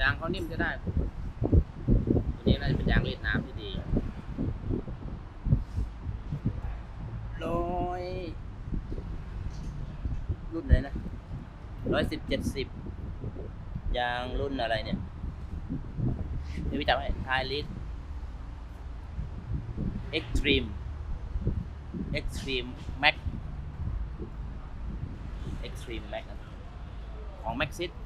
ยางเขานิ่มจะได้ตัวนี้น่าจะเป็นยางรีดน้ำที่ดีร้อยรุ่นไหนนะร้อยสิบเจ็ดสิบยางรุ่นอะไรเนี่ยนี่พี่จำไว้ไทยลิส Extreme Extreme Max Extreme Max นะของ Maxit นี่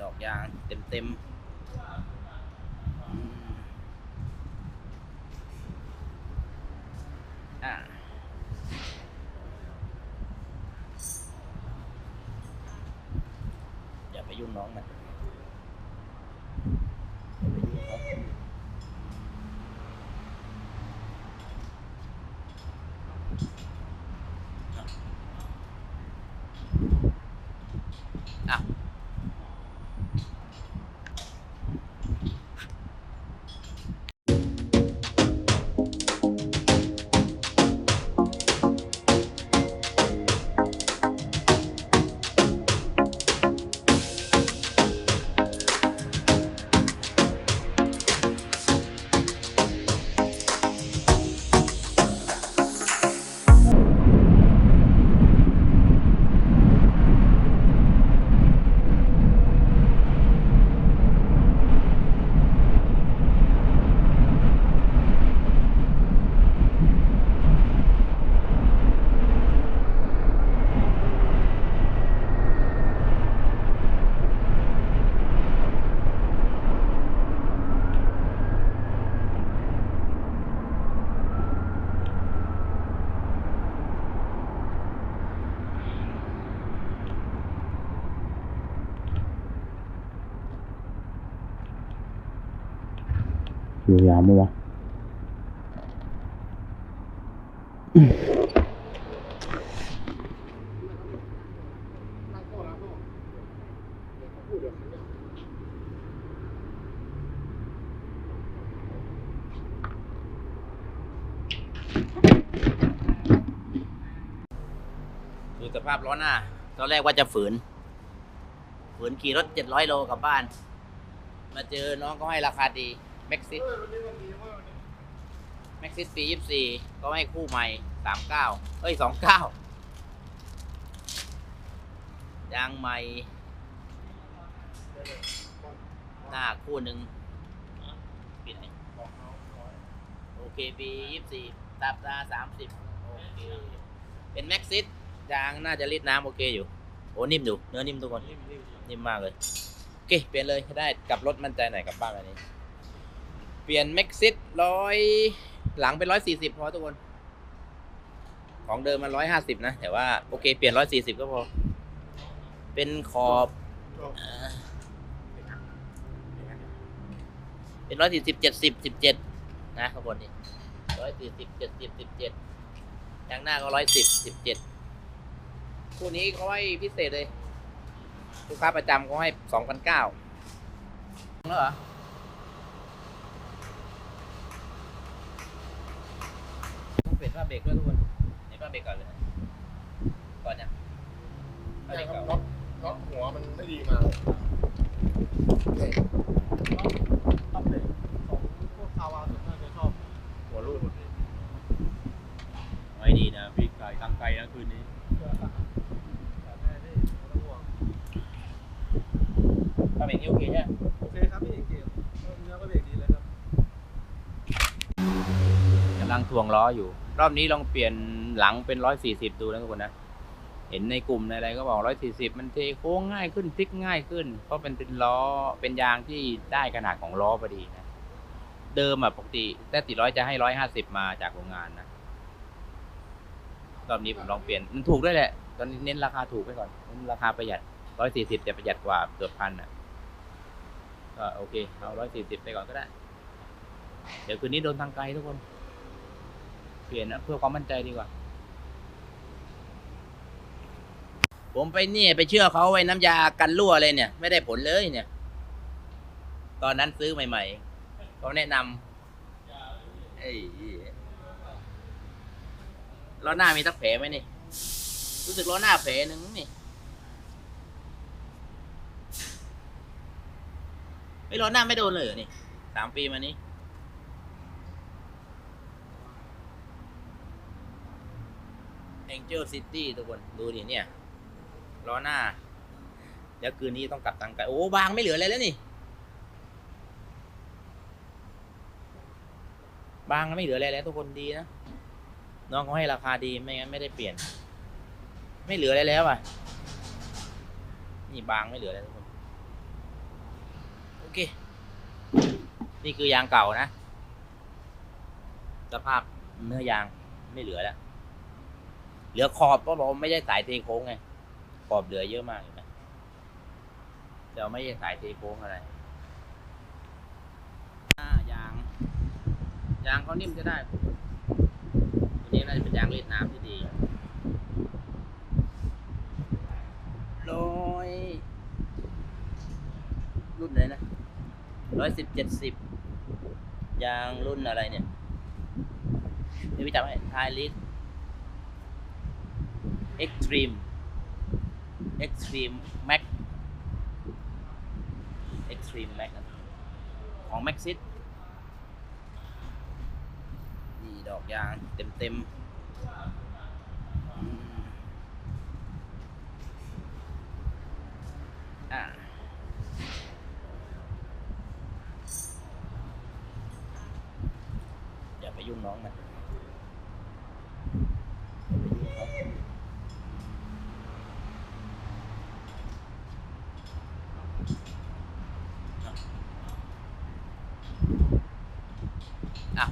ดอกยางเต็มเต็มๆอืมอะอย่าไปยุ่งน้องน อยู่ยาวมั้วะดูสภาพล้อหน้า ตอนแรกว่าจะฝืน ฝืนขี่รถเจ็ดร้อยโลกลับบ้าน มาเจอน้องก็ให้ราคาดี แม็กซิสแม็กซิสปียี่สี่ก็ให้คู่ใหม่สามเก้าเอ้ยสองเก้ายางใหม่ หน้าคู่หนึ่งปีไหนโอเคปียี่สี่ตาตาสามสิบโอเคเป็นแม็กซิสยางน่าจะรีดน้ำโอเคอยู่โอ้นิ่มอยู่เนื้อนิ่มทุกคนนิ่มมากเลย โอเค เปลี่ยนเลยได้กลับรถมั่นใจหน่อยกลับบ้านอันนี้ เปลี่ยนแม็กซิสร้อยหลังเป็นร้อยสี่สิบพอทุกคน ของเดิมมันร้อยห้าสิบนะ แต่ว่าโอเคเปลี่ยนร้อยสี่สิบก็พอ เป็นขอบเอ่อเป็นร้อยสี่สิบเจ็ดสิบสิบเจ็ดนะข้างบนนี่ร้อยสี่สิบเจ็ดสิบสิบเจ็ดยางหน้าก็ร้อยสิบสิบเจ็ดคู่นี้เขาให้พิเศษเลย ลูกค้าประจำเขาให้สองพันเก้าแล้วเหรอ ต้องเปลี่ยนผ้าเบรกด้วยทุกคนในผ้าเบรกก่อนเลยนะก่อนเนี่ยผ้าเบรเนี่ยกครับก่อนน็อตน็อตหัวมันไม่ดีมาเนี่ยตับเด็กของพวกคาวาส่วนมากจะชอบหัวรูด ไว้ดีนะพี่ไก่ตั้งไกลนะคืนนี้ แต่แม่นี่ไม่ต้องห่วง ผ้าเบรกนี่โอเคใช่ไหม โอเคครับพี่เก่งเนื้อก็เบรกดีเลยครับ กำ ลังทวงล้ออยู่ รอบนี้ลองเปลี่ยนหลังเป็นร้อยสี่สิบดูนะทุกคนนะเห็นในกลุ่มในอะไรก็บอกร้อยสี่สิบมันเทโค้งง่ายขึ้นพลิกง่ายขึ้น เพราะเป็นเป็นล้อเป็นยางที่ได้ขนาดของล้อพอดีนะ เดิมอะปกติแต่ติร้อยจะให้ร้อยห้าสิบมาจากโรงงานนะรอบนี้ผมลองเปลี่ยนมันถูกด้วยแหละ ตอนนี้เน้นราคาถูกไปก่อนเน้นราคาประหยัดร้อยสี่สิบจะประหยัดกว่าเกือบพันอะก็โอเคเอาร้อยสี่สิบไปก่อนก็ได้ เดี๋ยวคืนนี้โดนทางไกลทุกคน เปลี่ยนนะเพื่อความมั่นใจดีกว่า ผมไปเนี่ยไปเชื่อเขาไว้น้ำยากันรั่วเลยเนี่ย ไม่ได้ผลเลยเนี่ย ตอนนั้นซื้อใหม่ๆเขาแนะนำเอ้ยล้อหน้ามีสักแผลไหมนี่ รู้สึกล้อหน้าแผลหนึ่งนี่ไม่ล้อหน้าไม่โดนเลยนี่สามปีมานี้ Angel City ทุกคนดูดิเนี่ยล้อหน้า เดี๋ยวคืนนี้ต้องกลับตังไกลโอ้บางไม่เหลืออะไรแล้วนี่ บางไม่เหลืออะไรแล้วทุกคนดีนะน้องเขาให้ราคาดีไม่งั้นไม่ได้เปลี่ยน ไม่เหลืออะไรแล้วอะนี่บางไม่เหลืออะไรทุกคนโอเค นี่คือยางเก่านะสภาพเนื้อยางไม่เหลือแล้ว เหลือขอบเพราะเราไม่ได้สายเทโค้งไง ขอบเหลือเยอะมากอยู่นะแต่เราไม่ได้สายเทโค้งอะไรหน้ายาง ยางเขานิ่มจะได้ตัวนี้น่าจะเป็นยางรีดน้ำที่ดีร้อยรุ่นไหนนะร้อยสิบเจ็ดสิบยางรุ่นอะไรเนี่ยนี่พี่จำให้ไทยลิส Extreme Extreme Max Extreme Max นะของ Maxit นี่ดอกยางเต็มเต็มๆอืมอะอย่าไปยุ่งน้องมันอย่าไปยุ่งเขาอะ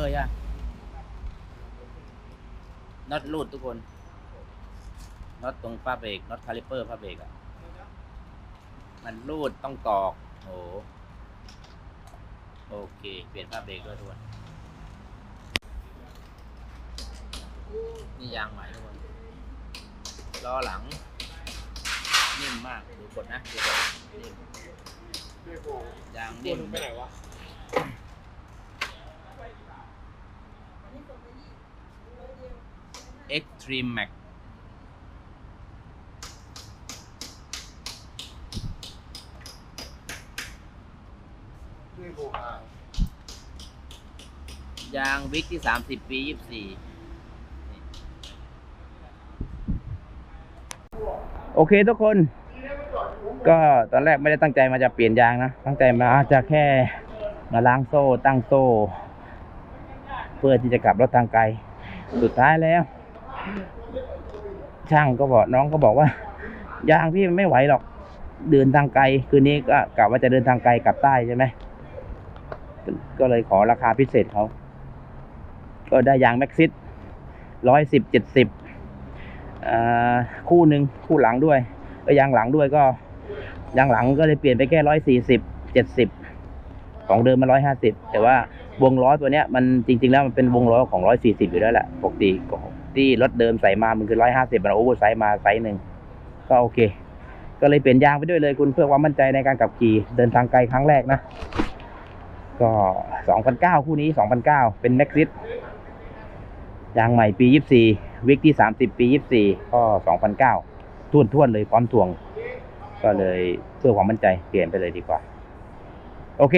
เปิดยังน็อตรูดทุกคนน็อตตรงผ้าเบรกน็อตคาลิเปอร์ผ้าเบรกอะ มันรูดต้องตอกโอ้โหโอเค เปลี่ยนผ้าเบรกด้วยทุกคนนี่ยางใหม่ทุกคนล้อหลัง นิ่มมากดูกดนะดูกดนิ่มยางนิ่นิ่มมไปไหนวะ Extreme Max ด้วยโบอายางวิกที่สามสิบปียี่สี่โอเคทุกคน ก็ตอนแรกไม่ได้ตั้งใจมาจะเปลี่ยนยางนะ ตั้งใจมาจะแค่มาล้างโซ่ตั้งโซ่ เพื่อที่จะกลับรถทางไกล สุดท้ายแล้ว ช่างก็บอกน้องก็บอกว่ายางพี่มันไม่ไหวหรอก เดินทางไกล คืนนี้ก็กะว่าจะเดินทางไกลกลับใต้ใช่ไหมก็เลยขอราคาพิเศษเขา ก็ได้ยางแม็กซิสร้อยสิบเจ็ดสิบคู่หนึ่งคู่หลังด้วยก็ยางหลังด้วยก็ยางหลังก็เลยเปลี่ยนไปแค่ร้อยสี่สิบเจ็ดสิบของเดิมมันร้อยห้าสิบแต่ว่าวงล้อตัวเนี้ยมันจริง ๆ แล้วมันเป็นวงล้อของร้อยสี่สิบอยู่แล้วแหละปกติ ที่รถเดิมใส่มามันคือร้อยห้าสิบมันโอเวอร์ไซส์มาไซส์หนึ่งก็โอเค ก็เลยเปลี่ยนยางไปด้วยเลยคุณเพื่อความมั่นใจในการขับขี่เดินทางไกลครั้งแรกนะ ก็สองพันเก้าคู่นี้สองพันเก้าเป็นแม็กซิสยางใหม่ปียี่สี่วิกที่สามสิบปียี่สี่ก็สองพันเก้าทุ่นท่วนๆเลยพร้อมทวง ก็เลยเพื่อความมั่นใจเปลี่ยนไปเลยดีกว่า โอเค